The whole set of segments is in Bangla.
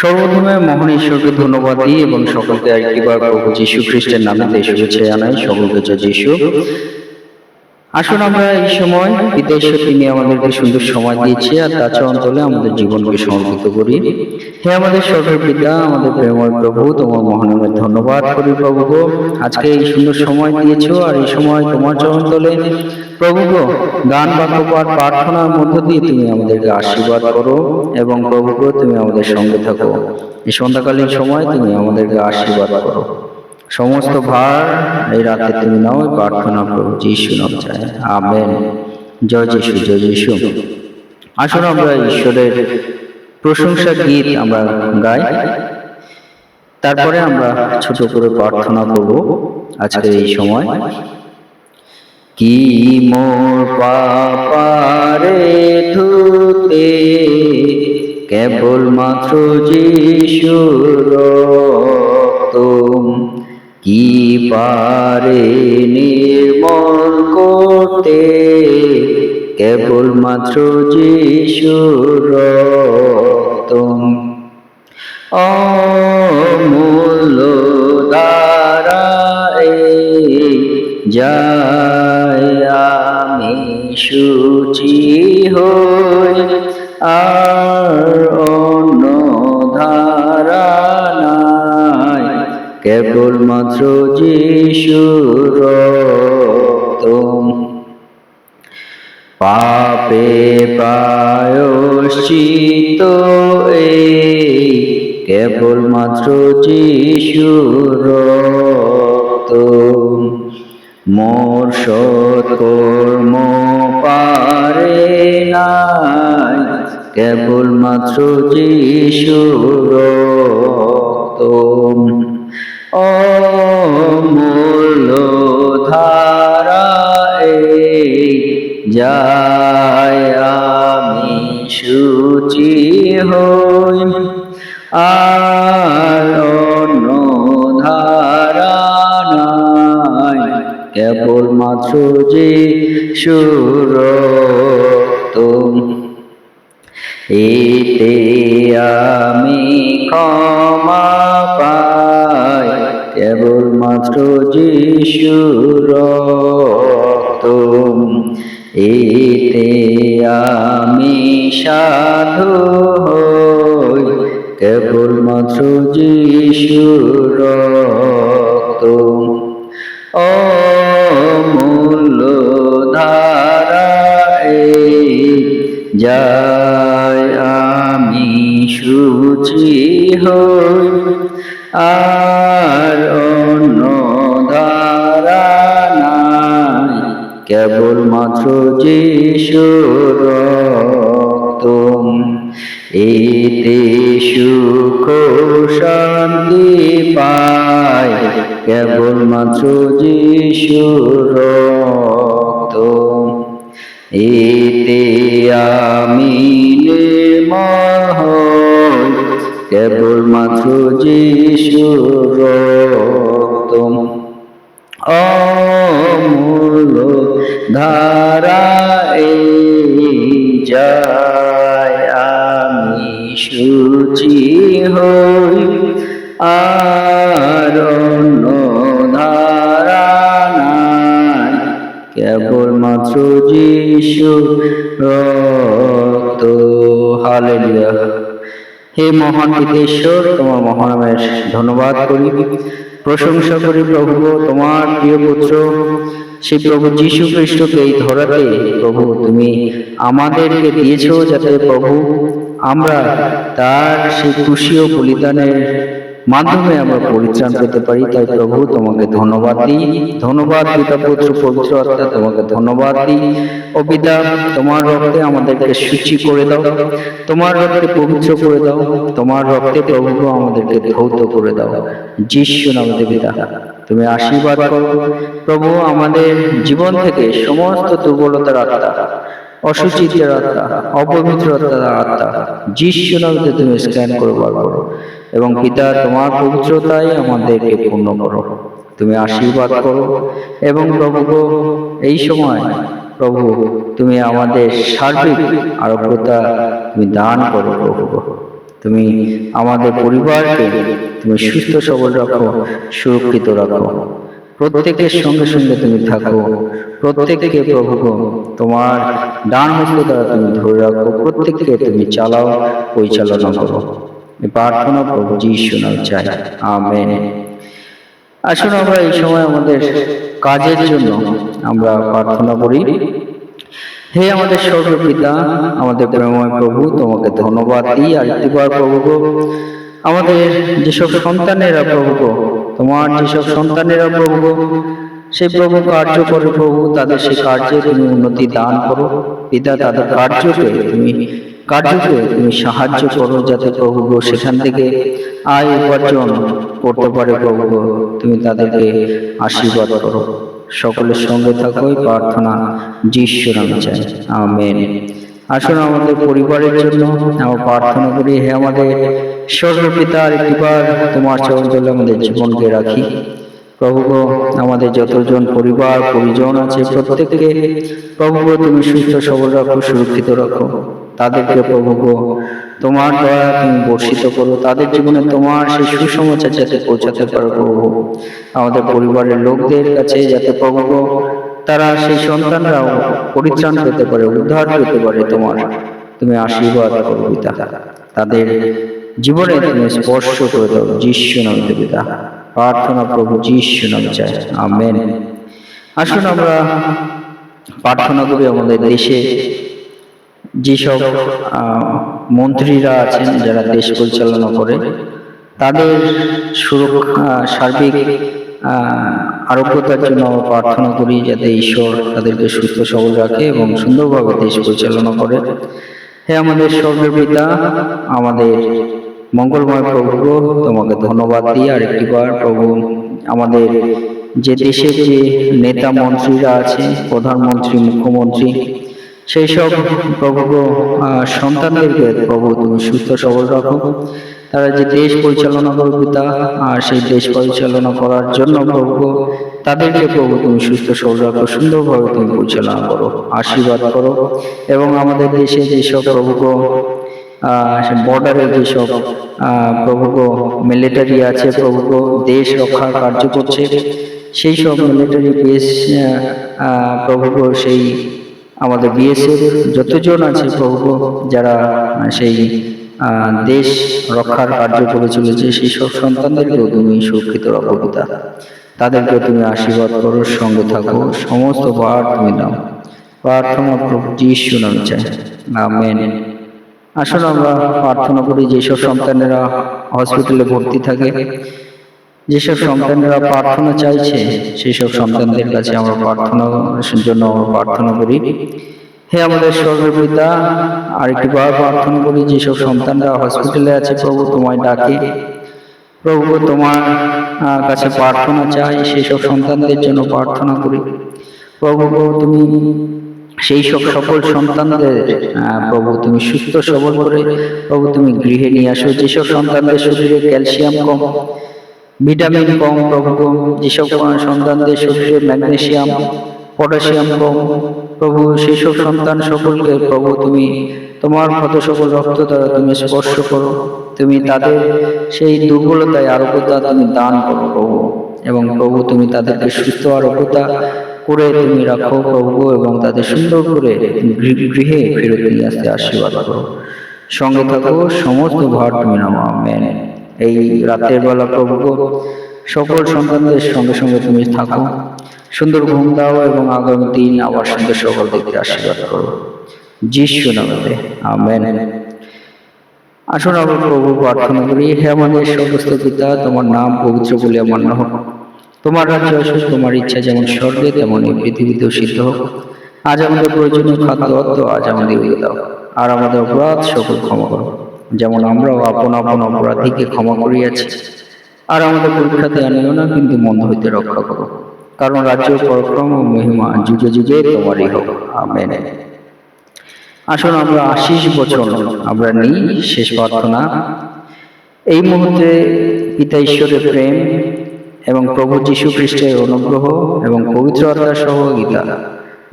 সর্বপ্রথমে মহান ঈশ্বরকে ধন্যবাদ দিই এবং সকলকে একটিবার প্রভু যীশু খ্রিস্টের নামে শুভেচ্ছা জানাই। সকলকে যা যীশু। আসুন আমরা এই সময় বিদেশে তিনি আমাদেরকে সুন্দর সময় দিয়েছে আর তাছাড়া অঞ্চলে আমাদের জীবনকে সমর্পিত করি। হে আমাদের সরকার পিতা, আমাদের প্রেময় প্রভু, তোমার মহানামের ধন্যবাদ করি প্রভু আজকে এই সুন্দর সময় দিয়েছ আর এই সময় তোমার চরণ তলে প্রভু গান, বাক্য, পাঠ, প্রার্থনার মধ্য দিয়ে তুমি আমাদেরকে আশীর্বাদ করো এবং প্রভু তুমি আমাদের সঙ্গে থাকো। এই সন্ধ্যাকালীন সময় তুমি আমাদেরকে আশীর্বাদ করো। সমস্ত ভার এই রাতে তুমি নাও প্রার্থনা প্রভু যিশু নাম চাই। আমেন। জয় যিশু জয় যিশু। আসুন আমরা ঈশ্বরের প্রশংসা গীত আমরা গাই। তারপরে আমরা ছোট করে প্রার্থনা করব আজকে এই সময়। কি মোর পাপারে ধুতে কেবল মাত্র যিশুর পারে নির্মল করতে কেবল মাত্র যিশুর রক্ত অমূল্য দ্বারা যায় আমি সুচি হই। আর কেবল মাত্র যিশুর পাপে প্রায়শ্চিত এই কেবল মাত্র যিশুর মোর সৎকর্ম পারে নাই কেবল মাত্র যিশুর রক্ত অমূল্য ধারা এই যায় আমি সুচি হই। আর অন্য ধারা নাই কেবল মাত্র যে সুরক্ত এতে আমি ক্ষমা কেবল মাত্র যিশুর রক্ত এতে আমি সাধু হই। কেবল মাত্র যিশুর রক্ত অমূল্য ধারা এই যায় আমি সুচি হই। মাত্র এতে সুখ শান্তি পায় কেবল মাত্র যিশুর রক্ত এতে আমি নির্মল হই কেবল মাত্র আর অন্য ধারা নাই। কেবল মাত্র যিশু রক্ত। হালেলুয়া। হে মহান পিতেশ্বর তোমার মহানামের ধন্যবাদ করি। প্রশংসা করি প্রভু, তোমার প্রিয় পুত্র। সে প্রভু যীশু খ্রিস্টকে এই ধরাতে, প্রভু, তুমি আমাদেরকে দিয়েছ যাতে প্রভু আমরা তার সেই খুশি ও বলিদানের মাধ্যমে আমরা পরিত্রাণ পেতে পারি। তাই প্রভু, তোমাকে ধন্যবাদ দিই। ধন্যবাদ, পিতা, পুত্র, পবিত্র আত্মা, তোমাকে ধন্যবাদ দিই। ও পিতা, তোমার রক্তে আমাদেরকে সূচি করে দাও। তোমার রক্তে পবিত্র করে দাও। তোমার রক্তে প্রভু আমাদেরকে ধৌত করে দাও। যিশু নামে পিতা, তুমি আশীর্বাদ করো। প্রভু, আমাদের জীবন থেকে সমস্ত দুর্বলতার আত্মা অসুচিতের আত্মা অপবিত্র আত্মা, যিশু নামে তুমি স্ক্যান করে বার করো। এবং পিতা তোমার পবিত্রতাই আমাদেরকে পূর্ণ করো। তুমি আশীর্বাদ করো। এবং প্রভু এই সময় প্রভু তুমি আমাদের সার্বিক আরোগ্যতা তুমি দান করো প্রভু। তুমি আমাদের পরিবারকে তুমি সুস্থ সবল রাখো সুরক্ষিত রাখো। প্রত্যেকের সঙ্গে সঙ্গে তুমি থাকো। প্রত্যেককে প্রভু তোমার ডান হস্ত দ্বারা তুমি ধরে রাখো। প্রত্যেককে তুমি চালাও পরিচালনা করো। প্রার্থনা প্রভু যিশু নামে চাই। আমেন। আসুন আমরা এই সময় আমাদের কাজের জন্য আমরা প্রার্থনা করি। হে আমাদের সর্বপিতা, আমাদের প্রেমময় প্রভু, তোমাকে ধন্যবাদ দিই আর একটিবার প্রভু আমাদের যেসব সন্তানেরা প্রভু তোমার যেসব সন্তানেরা প্রভু সে প্রভু কার্য করে প্রভু, তাদের সেই কার্যে তুমি উন্নতি দান করো। পিতা, তাদের কার্যকে তুমি কার্যকে তুমি সাহায্য করো যাতে প্রভু সেখান থেকে আয় উপার্জন করতে পারে প্রভু গো তুমি তাদেরকে আশীর্বাদ করো। সকলের সঙ্গে থাকো এই প্রার্থনা যিশু নামে চাই। আমেন। আসুন আমাদের পরিবারের জন্য আমরা প্রার্থনা করি, হে আমাদের স্বর্গপিতার একটিবার তোমার চরণ আমাদের জীবনকে রাখি। প্রভু আমাদের যতজন পরিবার, পরিজন আছে প্রত্যেককে প্রভু তুমি সুস্থ, সবল রাখো, সুরক্ষিত রাখো। তাদেরকে প্রভু গো, তোমার দয়া তুমি বর্ষিত করো তাদের জীবনে তোমার সেই সুসমাচার যাতে পৌঁছাতে পারো প্রভু। আমাদের পরিবারের লোকদের কাছে যাতে প্রভু গো, তারা সেই সন্তানরাও পরিত্রাণ পেতে পারে উদ্ধার পেতে পারে তোমার। তুমি আশীর্বাদ করো পিতা। তাদের জীবনে তুমি স্পর্শ করে দাও যিশু নামে পিতা। প্রার্থনা প্রভু যিশু নামে চাই। আমেন। আসুন আমরা প্রার্থনা করি আমাদের দেশে। যেসব মন্ত্রীরা আছেন যারা দেশ পরিচালনা করে, তাদের সুরক্ষা সার্বিক আরোগ্যতার জন্য প্রার্থনা করি যাতে ঈশ্বর তাদেরকে সুস্থ, সবল রাখে এবং সুন্দরভাবে দেশ পরিচালনা করে। হে আমাদের স্বর্গের পিতা, আমাদের মঙ্গলময় প্রভু তোমাকে ধন্যবাদ দিই আর একটিবার প্রভু, আমাদের যে দেশের যে নেতা মন্ত্রীরা আছে, প্রধানমন্ত্রী, মুখ্যমন্ত্রী সেই সব প্রভু সন্তানদেরকে, প্রভু তুমি সুস্থ সবল রাখো। তারা যে দেশ পরিচালনা করবে তা আর সেই দেশ পরিচালনা করার জন্য প্রভু তাদেরকে প্রভু তুমি সুস্থ সবল রাখো, সুন্দরভাবে তুমি পরিচালনা করো, আশীর্বাদ করো। এবং আমাদের দেশে যেসব প্রভু বর্ডারে যেসব প্রভু মিলিটারি আছে প্রভু দেশ রক্ষার কার্য করছে, সেই সব মিলিটারি বেশ প্রভু সেই আমাদের বিএসএফ যতজন আছে প্রভু যারা সেই দেশ রক্ষার কার্য করে চলেছে, সেই সব সন্তানদেরকেও তুমি সুরক্ষিত রাখো পিতা। তাদেরকে তুমি আশীর্বাদ করো, সঙ্গে থাকো, সমস্ত বার তুমি দাও। প্রার্থনা প্রভু যিশু নাম চাই। আমেন। আসলে আমরা প্রার্থনা করি, যেসব সন্তানেরা হসপিটালে ভর্তি থাকে যেসব সন্তানেরা প্রার্থনা চাইছে সেই সব সন্তানদের কাছে আমরা প্রার্থনার জন্য আমরা প্রার্থনা করি। হে আমাদের স্বর্গের পিতা, আরেকটি বার প্রার্থনা করি, যেসব সন্তানরা হসপিটালে আছে, প্রভু তোমায় ডাকে। প্রভু তোমার কাছে প্রার্থনা চাই সেই সব সন্তানদের জন্য প্রার্থনা করি। প্রভু তুমি সেই সব সকল সন্তানদের প্রভু তুমি সুস্থ সবল করে, প্রভু তুমি গৃহে নিয়ে আসো। যেসব সন্তানদের শরীরে ক্যালসিয়াম কম ভিটামিন কম প্রভু যেসব সন্তানদের শরীরে ম্যাগনেসিয়াম, পটাশিয়াম কম প্রভু, সেসব সন্তান সকলকে, প্রভু, তুমি তোমার ক্ষত সকল রক্ত দ্বারা তুমি স্পর্শ করো। তুমি তাদের সেই দুর্বলতায় আরোগ্যতা তুমি দান করো, প্রভু। এবং প্রভু, তুমি তাদেরকে সুস্থ আরোগ্যতা করে তুমি রাখো, প্রভু, এবং তাদের সুন্দর করে গৃহে ফেরত নিয়ে আসতে আশীর্বাদ করো। সঙ্গে থাকো, সমস্ত ভার তুমি আমেন। এই রাতের বেলা প্রভু, সকল সন্তানদের সঙ্গে সঙ্গে তুমি থাকো। সুন্দর ঘুম দাও এবং আগামী দিন আবার সুন্দর সকলদেরকে আশীর্বাদ করো। যিশু নামে, আমেন। আসুন আমরা প্রভু প্রার্থনা করি, হে আমাদের সমস্ত পিতা, তোমার নাম পবিত্র বলে আমার হোক। তোমার রাজ্য আসুক, তোমার ইচ্ছা যেমন স্বর্গে, তেমন এই পৃথিবীতেও সিদ্ধ হোক। আজ আমাদের প্রয়োজনীয় খাদ্য অর্থ আজ আমাদের দাও। আর আমাদের অপরাধ, সকল ক্ষমা করো। যেমন আমরাও আপন আপন অপরাধীকে ক্ষমা করিয়াছি। আর আমাদের পরীক্ষাতে আনিও না, কিন্তু মন্দ হইতে রক্ষা করো। কারণ রাজ্য পরাক্রম ও মহিমা যুগে যুগে তোমারই হোক। আমেন। আসুন আমরা আশিস বছর আমরা নিই শেষ প্রার্থনা। এই মুহূর্তে পিতা ঈশ্বরের প্রেম এবং প্রভু যীশু খ্রিস্টের অনুগ্রহ এবং পবিত্র আত্মার সহযোগিতা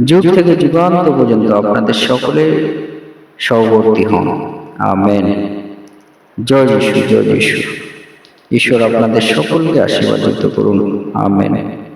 যুগ থেকে যুগান্ত পর্যন্ত আপনাদের সকলে সহবর্তী হন। আমেন। জয় যিশু জয় যিশু। ঈশ্বর আপনাদের সকলকে আশীর্বাদিত করুন। আমেন।